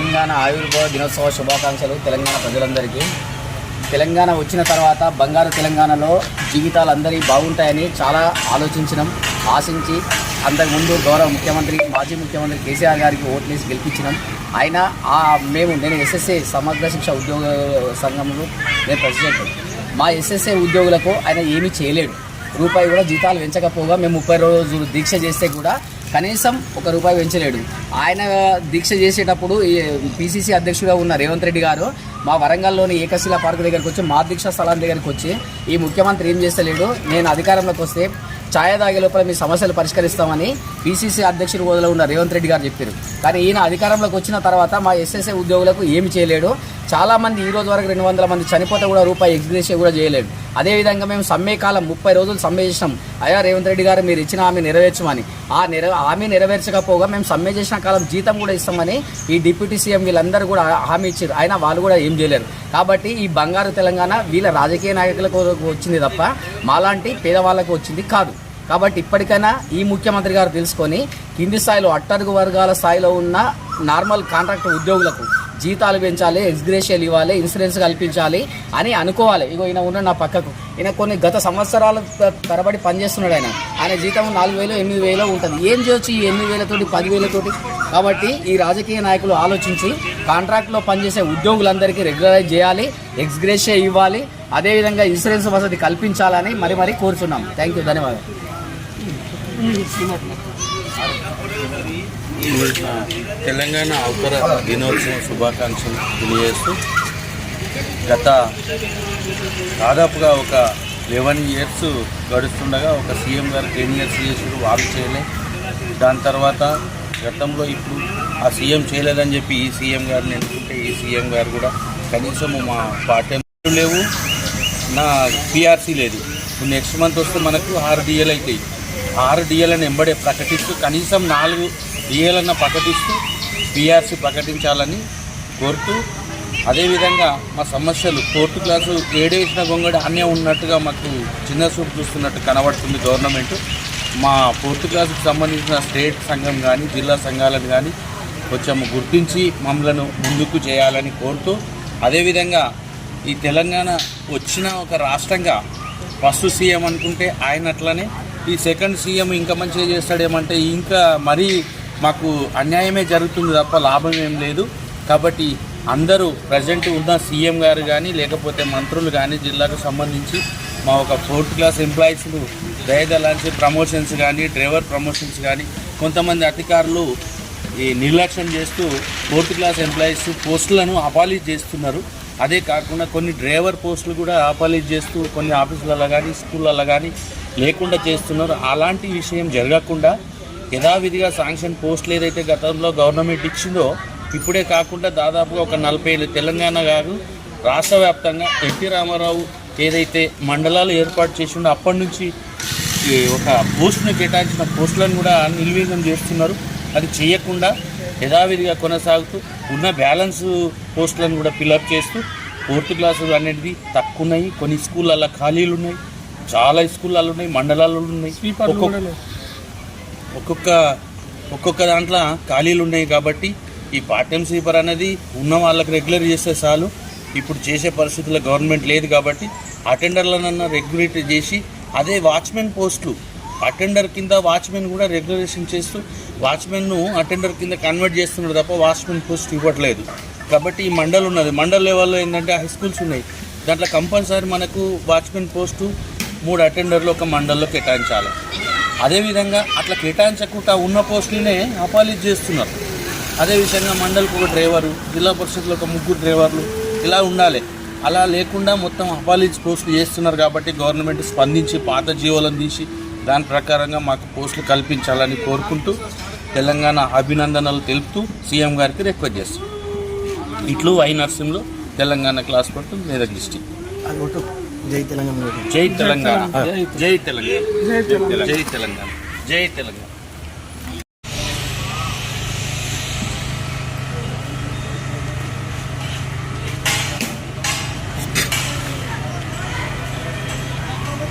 తెలంగాణ ఆయుర్వేద దినోత్సవ శుభాకాంక్షలు తెలంగాణ ప్రజలందరికీ. తెలంగాణ వచ్చిన తర్వాత బంగారు తెలంగాణలో జీవితాలు అందరి బాగుంటాయని చాలా ఆలోచించినాం ఆశించి అంతకుముందు గౌరవ ముఖ్యమంత్రి మాజీ ముఖ్యమంత్రి కేసీఆర్ గారికి ఓట్లేసి గెలిపించినాం. ఆయన ఆ మేము నేను ఎస్ఎస్ఏ సమగ్ర శిక్ష ఉద్యోగ సంఘంలో నేను ప్రెసిడెంట్. మా ఎస్ఎస్ఏ ఉద్యోగులకు ఆయన ఏమీ చేయలేడు. రూపాయి కూడా జీతాలు పెంచకపోగా మేము ముప్పై రోజులు దీక్ష చేస్తే కూడా కనీసం ఒక రూపాయి పెంచలేడు. ఆయన దీక్ష చేసేటప్పుడు ఈ పిసిసి అధ్యక్షుడిగా ఉన్న రేవంత్ రెడ్డి గారు మా వరంగల్లోని ఏకశిల పార్క్ దగ్గరికి వచ్చి మా దీక్ష స్థలం దగ్గరికి వచ్చి ఈ ముఖ్యమంత్రి ఏం చేస్తలేడు నేను అధికారంలోకి వస్తే ఛాయ తాగే లోపల మీ సమస్యలు పరిష్కరిస్తామని పిసిసి అధ్యక్షుడి హోదాలో ఉన్న రేవంత్ రెడ్డి గారు చెప్పారు. కానీ ఈయన అధికారంలోకి వచ్చిన తర్వాత మా ఎస్ఎస్ఏ ఉద్యోగులకు ఏమి చేయలేడు. చాలా మంది ఈ రోజు వరకు రెండు వందల మంది చనిపోతే కూడా రూపాయి ఎగ్జిగ్రేషన్ కూడా చేయలేదు. అదేవిధంగా మేము సమ్మె కాలం ముప్పై రోజులు సమ్మె చేసినాం. అయ్యా రేవంత్ రెడ్డి గారు మీరు ఇచ్చిన హామీ నెరవేర్చమని. ఆ నెర హామీ నెరవేర్చకపోగా మేము సమ్మె చేసిన కాలం జీతం కూడా ఇస్తామని ఈ డిప్యూటీ సీఎం వీళ్ళందరూ కూడా హామీ ఇచ్చారు అయినా వాళ్ళు కూడా ఏం చేయలేరు. కాబట్టి ఈ బంగారు తెలంగాణ వీళ్ళ రాజకీయ నాయకులకు వచ్చింది తప్ప మాలాంటి పేదవాళ్ళకు వచ్చింది కాదు. కాబట్టి ఇప్పటికైనా ఈ ముఖ్యమంత్రి గారు తెలుసుకొని కింది స్థాయిలో అట్టడుగు వర్గాల స్థాయిలో ఉన్న నార్మల్ కాంట్రాక్ట్ ఉద్యోగులకు జీతాలు పెంచాలి ఎక్స్గ్రేషియల్ ఇవ్వాలి ఇన్సూరెన్స్ కల్పించాలి అని అనుకోవాలి. ఇగో ఈయన ఉన్న నా పక్కకు. ఈయన కొన్ని గత సంవత్సరాల తరబడి పనిచేస్తున్నాడు ఆయన. ఆయన జీతం నాలుగు వేలు ఎనిమిది వేలు ఉంటుంది. ఏం చేయొచ్చు ఈ ఎనిమిది వేలతోటి పదివేలతోటి కాబట్టి ఈ రాజకీయ నాయకులు ఆలోచించి కాంట్రాక్ట్లో పనిచేసే ఉద్యోగులందరికీ రెగ్యులరైజ్ చేయాలి ఎక్స్గ్రేషియా ఇవ్వాలి అదేవిధంగా ఇన్సూరెన్స్ వసతి కల్పించాలని మరి మరి కోరుచున్నాం. Thank you. ధన్యవాదాలు. తెలంగాణ అవతర దినోత్సవం శుభాకాంక్షలు తెలియజేస్తూ గత దాదాపుగా ఒక లెవెన్ ఇయర్స్ గడుస్తుండగా ఒక సీఎం గారు టెన్ ఇయర్స్ చేసారు వాళ్ళు చేయలే. దాని తర్వాత గతంలో ఇప్పుడు ఆ సీఎం చేయలేదని చెప్పి ఈ సీఎం గారిని ఎన్నుకుంటే ఈ సీఎం గారు కూడా కనీసం మా పార్టీ లేవు నా పిఆర్సీ లేదు. నెక్స్ట్ మంత్ వస్తే మనకు ఆర్డీఎల్ అవుతాయి. ఆరు డిఎల్ని ఎంబడే ప్రకటిస్తూ కనీసం నాలుగు డిఎలను ప్రకటిస్తూ బీఆర్సీ ప్రకటించాలని కోరుతూ అదేవిధంగా మా సమస్యలు ఫోర్త్ క్లాసు ఏడేసిన గొంగడి అన్నీ ఉన్నట్టుగా మాకు చిన్న చూపు చూస్తున్నట్టు కనబడుతుంది గవర్నమెంట్. మా ఫోర్త్ క్లాసుకు సంబంధించిన స్టేట్ సంఘం కానీ జిల్లా సంఘాలను కానీ కొంచెం గుర్తించి మమ్మలను ముందుకు చేయాలని కోరుతూ అదేవిధంగా ఈ తెలంగాణ వచ్చిన ఒక రాష్ట్రంగా ఫస్ట్ సీఎం అనుకుంటే ఆయన అట్లనే ఈ సెకండ్ సీఎం ఇంకా మంచిగా చేస్తాడేమంటే ఇంకా మరీ మాకు అన్యాయమే జరుగుతుంది తప్ప లాభం ఏం లేదు. కాబట్టి అందరూ ప్రజెంట్ ఉన్న సీఎం గారు కానీ లేకపోతే మంత్రులు కానీ జిల్లాకు సంబంధించి మా ఒక ఫోర్త్ క్లాస్ ఎంప్లాయీస్లు దయదలాంటి ప్రమోషన్స్ కానీ డ్రైవర్ ప్రమోషన్స్ కానీ కొంతమంది అధికారులు ఈ నిర్లక్ష్యం చేస్తూ ఫోర్త్ క్లాస్ ఎంప్లాయీస్ పోస్టులను అపాలిజ్ చేస్తున్నారు. అదే కాకుండా కొన్ని డ్రైవర్ పోస్టులు కూడా అపాలిజ్ చేస్తూ కొన్ని ఆఫీసులలో కానీ స్కూళ్ళల్లో కానీ లేకుండా చేస్తున్నారు. అలాంటి విషయం జరగకుండా యథావిధిగా శాంక్షన్ పోస్టులు ఏదైతే గతంలో గవర్నమెంట్ ఇచ్చిందో ఇప్పుడే కాకుండా దాదాపుగా ఒక నలభై ఏళ్ళు తెలంగాణ కాదు రాష్ట్ర వ్యాప్తంగా ఎన్టీ రామారావు ఏదైతే మండలాలు ఏర్పాటు చేసిండో అప్పటి నుంచి ఒక పోస్టును కేటాయించిన పోస్టులను కూడా నిర్వీర్యం చేస్తున్నారు. అది చేయకుండా యథావిధిగా కొనసాగుతూ ఉన్న బ్యాలెన్స్ పోస్టులను కూడా ఫిలప్ చేస్తూ ఫోర్త్ క్లాసు అనేది తక్కువ ఉన్నాయి కొన్ని స్కూళ్ళల్లో ఖాళీలు ఉన్నాయి. చాలా స్కూళ్ళల్లో ఉన్నాయి మండలాల్లో ఉన్నాయి. ఒక్కొక్క- ఒక్కొక్క ఒక్కొక్క దాంట్లో ఖాళీలు ఉన్నాయి కాబట్టి ఈ పార్ట్ టైం స్వీపర్ అనేది ఉన్న వాళ్ళకి రెగ్యులర్ చేస్తే చాలు. ఇప్పుడు చేసే పరిస్థితుల్లో గవర్నమెంట్ లేదు కాబట్టి అటెండర్లనన్నా రెగ్యులేట్ చేసి అదే వాచ్మెన్ పోస్టులు అటెండర్ కింద వాచ్మెన్ కూడా రెగ్యులేషన్ చేస్తూ వాచ్మెన్ను అటెండర్ కింద కన్వర్ట్ చేస్తున్నారు తప్ప వాచ్మెన్ పోస్ట్ ఇవ్వట్లేదు. కాబట్టి ఈ మండల్ ఉన్నది. మండల్ లెవెల్లో ఏంటంటే హై స్కూల్స్ ఉన్నాయి. దాంట్లో కంపల్సరీ మనకు వాచ్మెన్ పోస్టు మూడు అటెండర్లు ఒక మండల్లో కేటాయించాలి. అదేవిధంగా అట్లా కేటాయించకుండా ఉన్న పోస్టులనే అపాలిజ్ చేస్తున్నారు. అదేవిధంగా మండల్కి మండలికి ఒక డ్రైవరు జిల్లా పరిషత్లో ఒక ముగ్గురు డ్రైవర్లు ఇలా ఉండాలి. అలా లేకుండా మొత్తం అపాలిజ్ పోస్టులు చేస్తున్నారు కాబట్టి గవర్నమెంట్ స్పందించి పాత జీవోలను తీసి దాని ప్రకారంగా మాకు పోస్టులు కల్పించాలని కోరుకుంటూ తెలంగాణ అభినందనలు తెలుపుతూ సీఎం గారికి రిక్వెస్ట్ చేస్తాం. ఇట్లు వై నర్సింగ్లో తెలంగాణ క్లాస్ పట్టు మెదక్ డిస్టిక్. జై తెలంగాణ. జై తెలంగాణ. జై తెలంగాణ. జై తెలంగాణ. జై తెలంగాణ.